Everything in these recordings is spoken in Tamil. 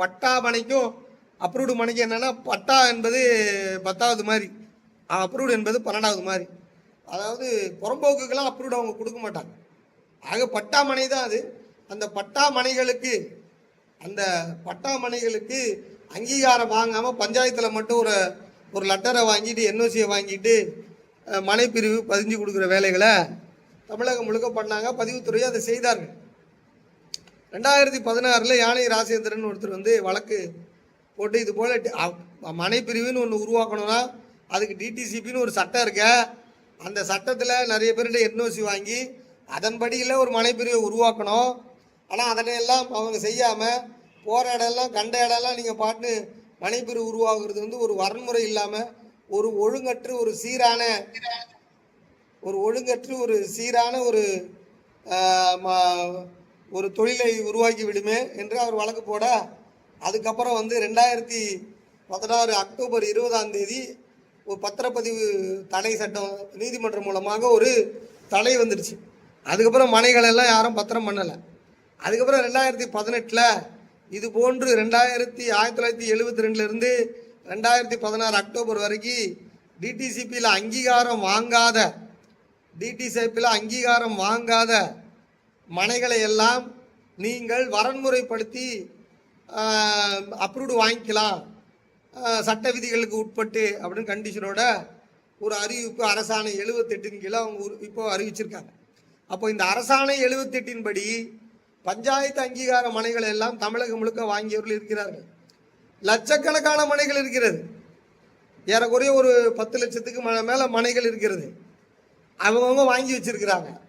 பட்டா மனைக்கும் அப்ரூவ்டு மனைக்கும் என்னென்னா பட்டா என்பது பத்தாவது மாதிரி அப்ரூவ்டு என்பது பன்னெண்டாவது மாதிரி அதாவது புறம்போக்குக்கெல்லாம் அப்ரூவ்டு அவங்க கொடுக்க மாட்டாங்க. ஆக பட்டா மனை தான் அது. அந்த பட்டா மனைகளுக்கு அந்த பட்டா மனைகளுக்கு அங்கீகாரம் வாங்காமல் பஞ்சாயத்தில் மட்டும் ஒரு ஒரு லெட்டரை வாங்கிட்டு என்ஓசியை வாங்கிட்டு மனைப்பிரிவு மனை பிரிவு பதிஞ்சு கொடுக்குற வேலைகளை தமிழகம் முழுக்க பண்ணாங்க. பதிவுத்துறையும் அதை செய்தார்கள். ரெண்டாயிரத்தி பதினாறில் யானை ராசேந்திரன் ஒருத்தர் வந்து வழக்கு போட்டு இது போல் மனைப்பிரிவுன்னு ஒன்று உருவாக்கணும்னா அதுக்கு டிடிசிபின்னு ஒரு சட்டம் இருக்க. அந்த சட்டத்தில் நிறைய பேர்கிட்ட என்ஓசி வாங்கி அதன்படியில் ஒரு மனைப்பிரிவை உருவாக்கணும். ஆனால் அதனையெல்லாம் அவங்க செய்யாமல் போகிற இடம்லாம் கண்ட இடம்லாம் நீங்கள் பாட்டு மனைப்பிரிவு உருவாகிறது வந்து ஒரு வரன்முறை இல்லாமல் ஒரு ஒழுங்கற்று ஒரு சீரான ஒரு ஒழுங்கற்று ஒரு சீரான ஒரு ம- ஒரு தொழிலை உருவாக்கி விடுமே என்று அவர் வழக்கு போட அதுக்கப்புறம் வந்து ரெண்டாயிரத்தி பதினாறு அக்டோபர் இருபதாம் தேதி ஒரு பத்திரப்பதிவு தடை சட்டம் நீதிமன்றம் மூலமாக ஒரு தடை வந்துடுச்சு. அதுக்கப்புறம் மனைகளெல்லாம் யாரும் பத்திரம் பண்ணலை. அதுக்கப்புறம் ரெண்டாயிரத்தி பதினெட்டில் இது போன்று ரெண்டாயிரத்தி ஆயிரத்தி தொள்ளாயிரத்தி எழுபத்தி ரெண்டுலேருந்து ரெண்டாயிரத்தி பதினாறு அக்டோபர் வரைக்கும் டிடிசிபியில் அங்கீகாரம் வாங்காத டிடிசிபியில் அங்கீகாரம் வாங்காத மனைகளை எல்லாம் நீங்கள் வரன்முறைப்படுத்தி அப்ரூவ்டு வாங்கிக்கலாம். சட்ட விதிகளுக்கு உட்பட்டு அப்படின்னு கண்டிஷனோட ஒரு அறிவிப்பு அரசாணை எழுபத்தெட்டின் கீழே அவங்க ஒரு- இப்போ அறிவிச்சிருக்காங்க. அப்போ இந்த அரசாணை எழுபத்தெட்டின் படி பஞ்சாயத்து அங்கீகார மனைகளை எல்லாம் தமிழகம் முழுக்க வாங்கியவர்கள் இருக்கிறார்கள். லட்சக்கணக்கான மனைகள் இருக்கிறது. ஏறக்குறைய ஒரு பத்து லட்சத்துக்கு மேலே மனைகள் இருக்கிறது. அவங்கவுங்க வாங்கி வச்சிருக்கிறாங்க.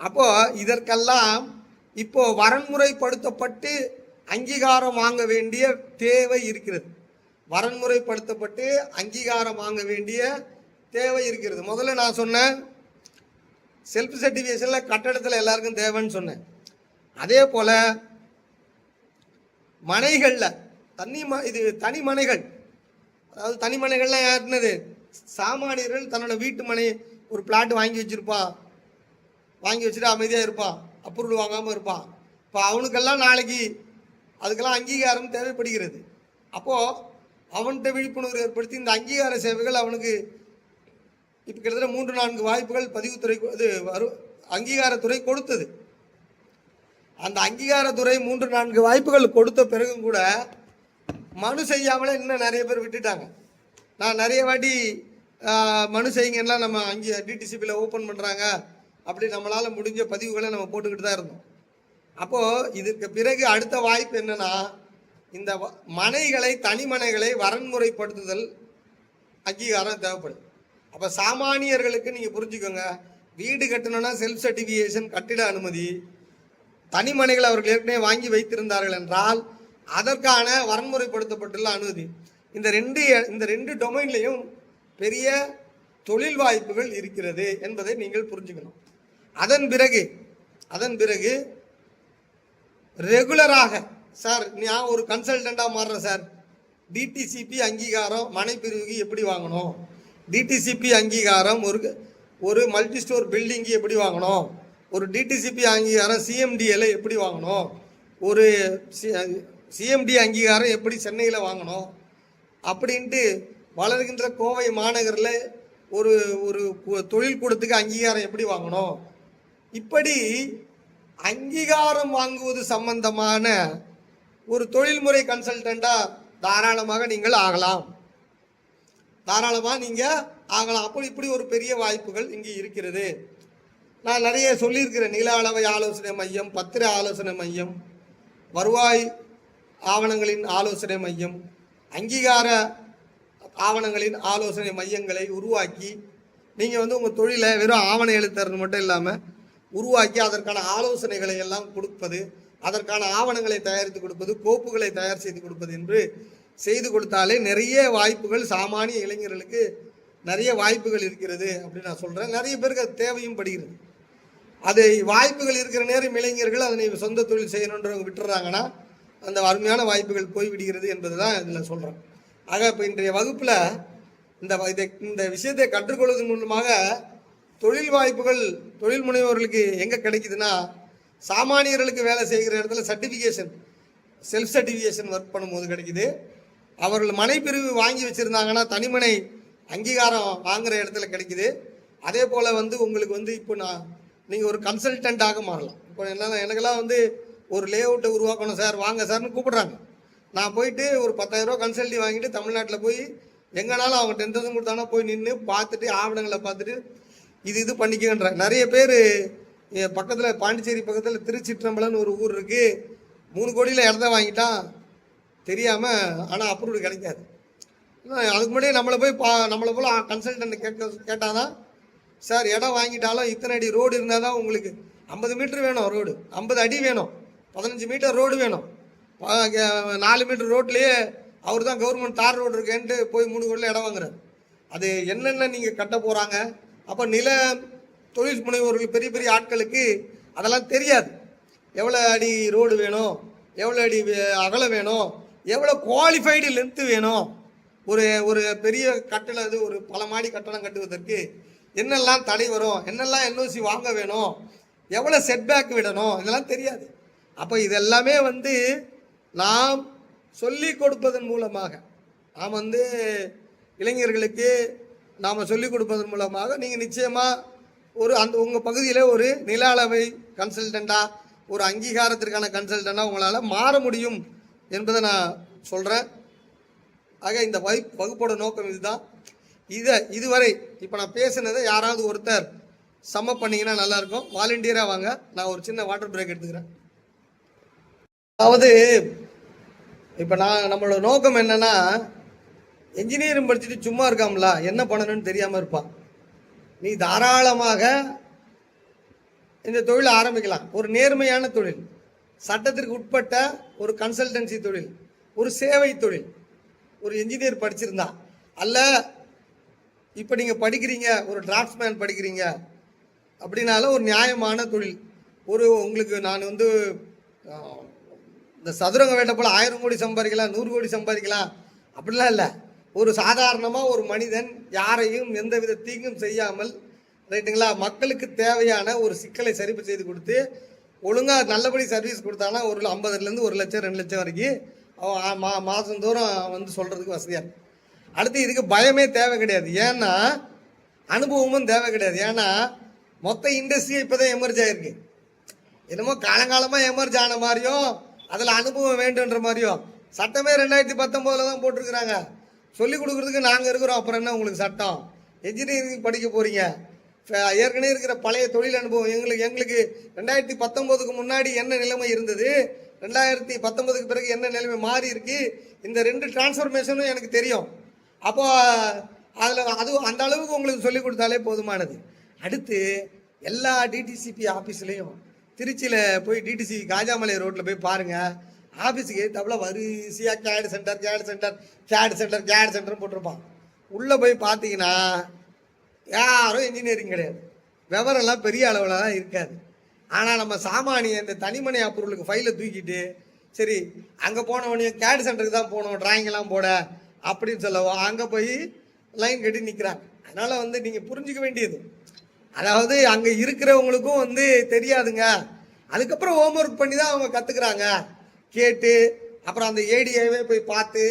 அப்போ இதற்கெல்லாம் இப்போ வரன்முறைப்படுத்தப்பட்டு அங்கீகாரம் வாங்க வேண்டிய தேவை இருக்கிறது. வரன்முறைப்படுத்தப்பட்டு அங்கீகாரம் வாங்க வேண்டிய தேவை இருக்கிறது. முதல்ல நான் சொன்னேன் செல்ஃப் சர்டிஃபிகேஷனில் கட்டடத்தில் எல்லாருக்கும் தேவைன்னு சொன்னேன். அதே போல் மனைகளில் தனி ம இது தனி மனைகள் அதாவது தனி மனைகள்லாம் யாருன்னது? சாமானியர்கள் தன்னோட வீட்டு மனை ஒரு பிளாட் வாங்கி வச்சிருப்பான் வாங்கி வச்சுட்டு அமைதியாக இருப்பான். அப்ரூவல் வாங்காமல் இருப்பான். இப்போ அவனுக்கெல்லாம் நாளைக்கு அதுக்கெல்லாம் அங்கீகாரம் தேவைப்படுகிறது. அப்போது அவன்கிட்ட விழிப்புணர்வு ஏற்படுத்தி இந்த அங்கீகார சேவைகள் அவனுக்கு இப்போ கிட்டத்தட்ட மூன்று நான்கு வாய்ப்புகள் பதிவுத்துறை இது வரும் அங்கீகாரத்துறை கொடுத்தது. அந்த அங்கீகாரத்துறை மூன்று நான்கு வாய்ப்புகள் கொடுத்த பிறகும் கூட மனு செய்யாமலே இன்னும் நிறைய பேர் விட்டுட்டாங்க. நான் நிறைய வாட்டி மனு செய்யுங்கன்னா நம்ம அங்கே டிடிசிபியில் ஓப்பன் பண்ணுறாங்க அப்படி நம்மளால் முடிஞ்ச பதிவுகளை நம்ம போட்டுக்கிட்டு தான் இருந்தோம். அப்போது இதுக்கு பிறகு அடுத்த வாய்ப்பு என்னென்னா இந்த வ- மனைகளை தனிமனைகளை வரன்முறைப்படுத்துதல் அங்கீகாரம் தேவைப்படுது அப்போ சாமானியர்களுக்கு நீங்கள் புரிஞ்சுக்கோங்க வீடு கட்டணும்னா செல்ஃப் சர்டிஃபிகேஷன் கட்டிட அனுமதி தனிமனைகளை அவர்கள் ஏற்கனவே வாங்கி வைத்திருந்தார்கள் என்றால் அதற்கான வரன்முறைப்படுத்தப்பட்டுள்ள அனுமதி. இந்த ரெண்டு இந்த ரெண்டு டொமைன்லையும் பெரிய தொழில் வாய்ப்புகள் இருக்கிறது என்பதை நீங்கள் புரிஞ்சுக்கணும். அதன் பிறகு அதன் பிறகு ரெகுலராக சார் நான் ஒரு கன்சல்டண்ட்டாக மாறுறேன் சார் டிடிசிபி அங்கீகாரம் மனைப்பிரிவுக்கு எப்படி வாங்கணும்? டிடிசிபி அங்கீகாரம் ஒரு ஒரு மல்டி ஸ்டோர் பில்டிங்கு எப்படி வாங்கணும்? ஒரு டிடிசிபி அங்கீகாரம் சிஎம்டிஎல் எப்படி வாங்கணும்? ஒரு சிஎம்டி அங்கீகாரம் எப்படி சென்னையில் வாங்கணும்? அப்படின்ட்டு வளர்கின்ற கோவை மாநகரில் ஒரு ஒரு தொழில் கூடத்துக்கு அங்கீகாரம் எப்படி வாங்கணும்? இப்படி அங்கீகாரம் வாங்குவது சம்பந்தமான ஒரு தொழில்முறை கன்சல்டண்டா தாராளமாக நீங்கள் ஆகலாம். தாராளமாக நீங்கள் ஆகலாம். அப்போ இப்படி ஒரு பெரிய வாய்ப்புகள் இங்கே இருக்கிறது. நான் நிறைய சொல்லியிருக்கிறேன். நில அளவை ஆலோசனை மையம் பத்திர ஆலோசனை மையம் வருவாய் ஆவணங்களின் ஆலோசனை மையம் அங்கீகார ஆவணங்களின் ஆலோசனை மையங்களை உருவாக்கி நீங்கள் வந்து உங்கள் தொழிலை வெறும் ஆவண எழுத்துறது மட்டும் இல்லாமல் உருவாக்கி அதற்கான ஆலோசனைகளை எல்லாம் கொடுப்பது அதற்கான ஆவணங்களை தயாரித்து கொடுப்பது கோப்புகளை தயார் செய்து கொடுப்பது என்று செய்து கொடுத்தாலே நிறைய வாய்ப்புகள் சாமானிய இளைஞர்களுக்கு நிறைய வாய்ப்புகள் இருக்கிறது அப்படின்னு நான் சொல்கிறேன் நிறைய பேருக்கு அது தேவையும் படுகிறது. அது வாய்ப்புகள் இருக்கிற நேரம் இளைஞர்கள் அதனை சொந்த தொழில் செய்யணுன்றவங்க விட்டுறாங்கன்னா அந்த அருமையான வாய்ப்புகள் போய்விடுகிறது என்பது தான் இதில் சொல்கிறேன் ஆக இப்போ இன்றைய வகுப்பில் இந்த இதை இந்த விஷயத்தை கற்றுக்கொள்வதன் மூலமாக தொழில் வாய்ப்புகள் தொழில் முனைவோர்களுக்கு எங்கே கிடைக்குதுன்னா சாமானியர்களுக்கு வேலை செய்கிற இடத்துல சர்டிஃபிகேஷன் செல்ஃப் சர்டிஃபிகேஷன் ஒர்க் பண்ணும்போது கிடைக்குது. அவர்கள் மனைப்பிரிவு வாங்கி வச்சுருந்தாங்கன்னா தனிமனை அங்கீகாரம் வாங்குகிற இடத்துல கிடைக்குது. அதே போல் வந்து உங்களுக்கு வந்து இப்போ நான் நீங்கள் ஒரு கன்சல்டண்ட்டாக மாறலாம். இப்போ என்ன எனக்கெல்லாம் வந்து ஒரு லே அவுட்டை உருவாக்கணும் சார் வாங்க சார்னு கூப்பிட்றாங்க. நான் போயிட்டு ஒரு பத்தாயிரரூவா கன்சல்ட்டி வாங்கிட்டு தமிழ்நாட்டில் போய் எங்கனாலும் அவங்க டென் கொடுத்தாங்கன்னா போய் நின்று பார்த்துட்டு ஆவணங்களை பார்த்துட்டு இது இது பண்ணிக்கங்கன்றாங்க நிறைய பேர் பக்கத்தில் பாண்டிச்சேரி பக்கத்தில் திருச்சிற்றம்பலம்னு ஒரு ஊர் இருக்குது மூணு கோடியில் இடத்த வாங்கிட்டான். தெரியாமல் ஆனால் அப்ரூவ்டு கிடைக்காது. அதுக்கு முன்னாடியே நம்மளை போய் பா நம்மளை போல் கன்சல்டன்ட் கேட்க கேட்டால் தான் சார் இடம் வாங்கிட்டாலும் இத்தனை அடி ரோடு இருந்தால் தான் உங்களுக்கு ஐம்பது மீட்ரு வேணும் ரோடு ஐம்பது அடி வேணும். பதினஞ்சு மீட்டர் ரோடு வேணும். நாலு மீட்டர் ரோட்லேயே அவர் தான் கவர்மெண்ட் தார் ரோடு இருக்கேன்ட்டு போய் மூணு கோடியில் இடம் வாங்குறாரு. அது என்னென்ன நீங்கள் கட்ட போகிறாங்க அப்போ நில தொழில் முனைவோர்கள் பெரிய பெரிய ஆட்களுக்கு அதெல்லாம் தெரியாது. எவ்வளோ அடி ரோடு வேணும் எவ்வளோ அடி அகலம் வேணும் எவ்வளோ குவாலிஃபைடு லென்த்து வேணும் ஒரு ஒரு பெரிய கட்டளை அது ஒரு பல மாடி கட்டணம் கட்டுவதற்கு என்னெல்லாம் தடை வரும் என்னெல்லாம் என்ஓசி வாங்க வேணும் எவ்வளோ செட்பேக் விடணும் இதெல்லாம் தெரியாது. அப்போ இதெல்லாமே வந்து நாம் சொல்லி கொடுப்பதன் மூலமாக நாம் வந்து இளைஞர்களுக்கு நாம் சொல்லிக் கொடுப்பதன் மூலமாக நீங்கள் நிச்சயமாக ஒரு அந்த உங்கள் பகுதியில் ஒரு நில அளவை கன்சல்டண்ட்டாக ஒரு அங்கீகாரத்திற்கான கன்சல்டண்ட்டாக உங்களால் மாற முடியும் என்பதை நான் சொல்கிறேன் ஆக இந்த வகை வகுப்போட நோக்கம் இதுதான். இதை இதுவரை இப்போ நான் பேசுனதை யாராவது ஒருத்தர் சம்ம பண்ணிங்கன்னா நல்லாயிருக்கும் வாலண்டியராக வாங்க. நான் ஒரு சின்ன வாட்டர் பிரேக் எடுத்துக்கிறேன். அதாவது இப்போ நான் நம்மளோட நோக்கம் என்னென்னா என்ஜினியரிங் படிச்சுட்டு சும்மா இருக்காம்ல? என்ன பண்ணணும்னு தெரியாமல் இருப்பான் நீ தாராளமாக இந்த தொழிலை ஆரம்பிக்கலாம். ஒரு நேர்மையான தொழில். சட்டத்திற்கு உட்பட்ட ஒரு கன்சல்டன்சி தொழில். ஒரு சேவை தொழில். ஒரு என்ஜினியர் படிச்சிருந்தா. அல்ல இப்போ நீங்கள் படிக்கிறீங்க ஒரு டிராஃப்ட்மேன் படிக்கிறீங்க அப்படின்னாலும் ஒரு நியாயமான தொழில். ஒரு உங்களுக்கு நான் வந்து இந்த சதுரங்க வேட்டை போல் ஆயிரம் கோடி சம்பாதிக்கலாம் நூறு கோடி சம்பாதிக்கலாம். அப்படிலாம் இல்லை. ஒரு சாதாரணமாக ஒரு மனிதன் யாரையும் எந்தவித தீங்கும் செய்யாமல் ரைட்டுங்களா மக்களுக்கு தேவையான ஒரு சிக்கலை சரிப்பு செய்து கொடுத்து ஒழுங்காக நல்லபடி சர்வீஸ் கொடுத்தானா ஒரு ஐம்பதுலேருந்து ஒரு லட்சம் ரெண்டு லட்சம் வரைக்கும் அவன் மா மாதந்தோறும் வந்து சொல்கிறதுக்கு வசதியாக இருக்கும் அடுத்து இதுக்கு பயமே தேவை கிடையாது. ஏன்னா அனுபவமும் தேவை கிடையாது. ஏன்னா மொத்த இண்டஸ்ட்ரியும் இப்போ தான் எமர்ஜ் ஆயிருக்கு. என்னமோ காலங்காலமாக எமர்ஜ் ஆன மாதிரியும் அதில் அனுபவம் வேண்டுன்ற மாதிரியும் சட்டமே ரெண்டாயிரத்தி பத்தொம்போதில் தான் போட்டிருக்கிறாங்க. சொல்லிக் கொடுக்குறதுக்கு நாங்கள் இருக்கிறோம். அப்புறம் என்ன உங்களுக்கு சட்டம்? என்ஜினியரிங் படிக்க போகிறீங்க ஏற்கனவே இருக்கிற பழைய தொழில் அனுபவம் எங்களுக்கு எங்களுக்கு ரெண்டாயிரத்தி பத்தொம்போதுக்கு முன்னாடி என்ன நிலைமை இருந்தது? ரெண்டாயிரத்தி பத்தொன்பதுக்கு பிறகு என்ன நிலைமை மாறி இருக்கு? இந்த ரெண்டு டிரான்ஸ்ஃபர்மேஷனும் எனக்கு தெரியும். அப்போ அதில் அது அந்த அளவுக்கு உங்களுக்கு சொல்லிக் கொடுத்தாலே போதுமானது. அடுத்து எல்லா டிடிசிபி ஆஃபீஸ்லேயும் திருச்சியில் போய் டிடிசி காஜாமலை ரோட்டில் போய் பாருங்கள் ஆஃபீஸுக்கு ஏற்றாப்புல வரிசையாக கேடு சென்டர் கேடு சென்டர் கேடு சென்டர் கேடு சென்டர் போட்டிருப்பான். உள்ளே போய் பார்த்தீங்கன்னா யாரும் இன்ஜினியரிங் கிடையாது. விவரம்லாம் பெரிய அளவில் தான் இருக்காது. ஆனால் நம்ம சாமானிய இந்த தனிமனை பொருளுக்கு ஃபைலை தூக்கிட்டு சரி அங்கே போனவனே கேட் சென்டருக்கு தான் போனோம் டிராயிங்லாம் போட அப்படின்னு சொல்லவோ அங்கே போய் லைன் கட்டி நிற்கிறாங்க அதனால் வந்து நீங்கள் புரிஞ்சுக்க வேண்டியது. அதாவது அங்கே இருக்கிறவங்களுக்கும் வந்து தெரியாதுங்க. அதுக்கப்புறம் ஹோம் ஒர்க் பண்ணி தான் அவங்க கற்றுக்குறாங்க கேட்டு அப்புறம் அந்த ஏடிஏவே போய் பார்த்து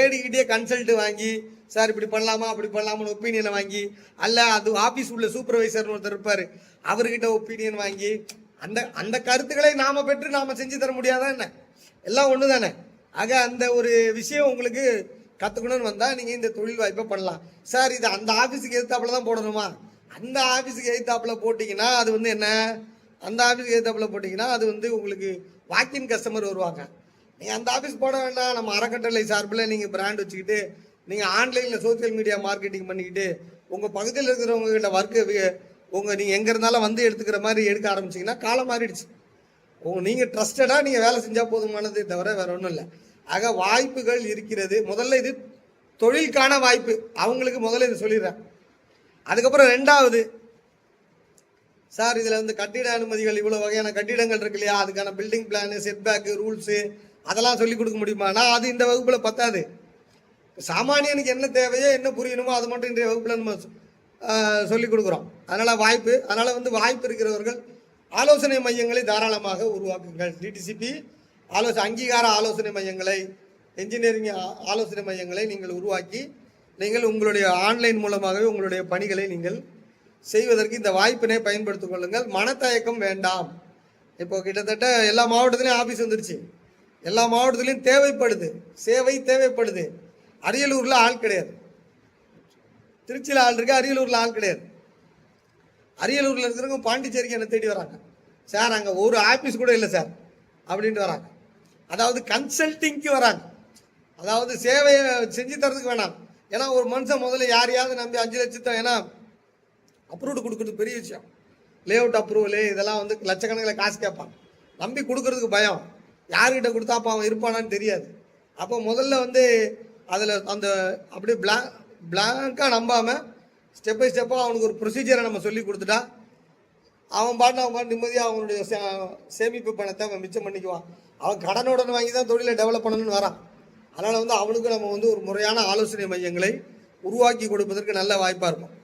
ஏடிக்கிட்டே கன்சல்ட் வாங்கி சார் இப்படி பண்ணலாமா? அப்படி பண்ணலாமான்னு ஒப்பீனியனை வாங்கி அல்ல அது ஆஃபீஸ் உள்ள சூப்பர்வைசர்னு ஒருத்தர் இருப்பார். அவர்கிட்ட ஒப்பீனியன் வாங்கி அந்த அந்த கருத்துக்களை நாம் பெற்று நாம் செஞ்சு தர முடியாதா என்ன? எல்லாம் ஒன்று தானே ஆக அந்த ஒரு விஷயம் உங்களுக்கு கற்றுக்கணும்னு வந்தால் நீங்கள் இந்த தொழில் வாய்ப்பை பண்ணலாம். சார் இது அந்த ஆஃபீஸுக்கு எதிர்த்தாப்புல தான் போடணுமா? அந்த ஆஃபீஸுக்கு எதிர்த்தாப்புல போட்டிங்கன்னா அது வந்து என்ன? அந்த ஆஃபீஸுக்கு எதிர்த்தாப்புல போட்டிங்கன்னா அது வந்து உங்களுக்கு வாக்கின் கஸ்டமர் வருவாங்க. நீங்கள் அந்த ஆஃபீஸ் போட வேண்டாம். நம்ம அறக்கட்டளை சார்பில் நீங்கள் பிராண்ட் வச்சுக்கிட்டு நீங்கள் ஆன்லைனில் சோஷியல் மீடியா மார்க்கெட்டிங் பண்ணிக்கிட்டு உங்கள் பகுதியில் இருக்கிறவங்க கிட்ட ஒர்க்கு உங்கள் நீங்கள் எங்கே இருந்தாலும் வந்து எடுத்துக்கிற மாதிரி எடுக்க ஆரம்பிச்சிங்கன்னா காலம் மாறிடுச்சு. உங்கள் நீங்கள் ட்ரஸ்டடாக நீங்கள் வேலை செஞ்சால் போதுமானதே தவிர வேற ஒன்றும் இல்லை. ஆக வாய்ப்புகள் இருக்கிறது. முதல்ல இது தொழிலுக்கான வாய்ப்பு. அவங்களுக்கு முதல்ல இது சொல்லிடுறேன். அதுக்கப்புறம் ரெண்டாவது சார் இதில் வந்து கட்டிட அனுமதிகள் இவ்வளோ வகையான கட்டிடங்கள் இருக்கு இல்லையா? அதுக்கான பில்டிங் பிளானு செட்பேக்கு ரூல்ஸு அதெல்லாம் சொல்லிக் கொடுக்க முடியுமா? நான் அது இந்த வகுப்பில் பத்தாது. சாமானியனுக்கு என்ன தேவையோ என்ன புரியணுமோ அது மட்டும் இன்றைய வகுப்பில் நம்ம சொல்லிக் கொடுக்குறோம். அதனால் வாய்ப்பு அதனால் வந்து வாய்ப்பு இருக்கிறவர்கள் ஆலோசனை மையங்களை தாராளமாக உருவாக்குங்கள். டிடிசிபி ஆலோசனை அங்கீகார ஆலோசனை மையங்களை என்ஜினியரிங் ஆலோசனை மையங்களை நீங்கள் உருவாக்கி நீங்கள் உங்களுடைய ஆன்லைன் மூலமாகவே உங்களுடைய பணிகளை நீங்கள் செய்வதற்கு இந்த வாய்ப்பினை பயன்படுத்திக் கொள்ளுங்கள். மனத்தயக்கம் வேண்டாம். இப்போ கிட்டத்தட்ட எல்லா மாவட்டத்திலையும் ஆஃபீஸ் வந்துருச்சு. எல்லா மாவட்டத்திலையும் தேவைப்படுது. சேவை தேவைப்படுது. அரியலூரில் ஆள் கிடையாது. திருச்சியில் ஆள் இருக்கு அரியலூரில் ஆள் கிடையாது. அரியலூரில் இருக்கிறவங்க பாண்டிச்சேரிக்கு என்னை தேடி வராங்க. சார் அங்கே ஒரு ஆஃபீஸ் கூட இல்லை சார். அப்படின்ட்டு வராங்க. அதாவது கன்சல்டிங்க்கு வராங்க. அதாவது சேவையை செஞ்சு தரதுக்கு வேணாம். ஏன்னா ஒரு மனுஷன் முதல்ல யாரையாவது நம்பி அஞ்சு லட்சத்தை ஏன்னா அப்ரூவ்டு கொடுக்குறது பெரிய விஷயம். லே அவுட் அப்ரூவலு இதெல்லாம் வந்து லட்சக்கணக்கில் காசு கேட்பான் நம்பி கொடுக்கறதுக்கு பயம். யார்கிட்ட கொடுத்தா அப்போ அவன் இருப்பானான்னு தெரியாது. அப்போ முதல்ல வந்து அதில் அந்த அப்படியே பிளா பிளாங்காக நம்பாமல் ஸ்டெப் பை ஸ்டெப்பாக அவனுக்கு ஒரு ப்ரொசீஜரை நம்ம சொல்லி கொடுத்துட்டா அவன் பாட்டு அவன் பாட்டு நிம்மதியாக அவனுடைய சே- சேமிப்பு பணத்தை அவன் மிச்சம் பண்ணிக்குவான். அவன் கடனுடன் வாங்கி தான் தொழிலை டெவலப் பண்ணணும்னு வரான். அதனால் வந்து அவனுக்கு நம்ம வந்து ஒரு முறையான ஆலோசனை மையங்களை உருவாக்கி கொடுப்பதற்கு நல்ல வாய்ப்பாக இருக்கும்.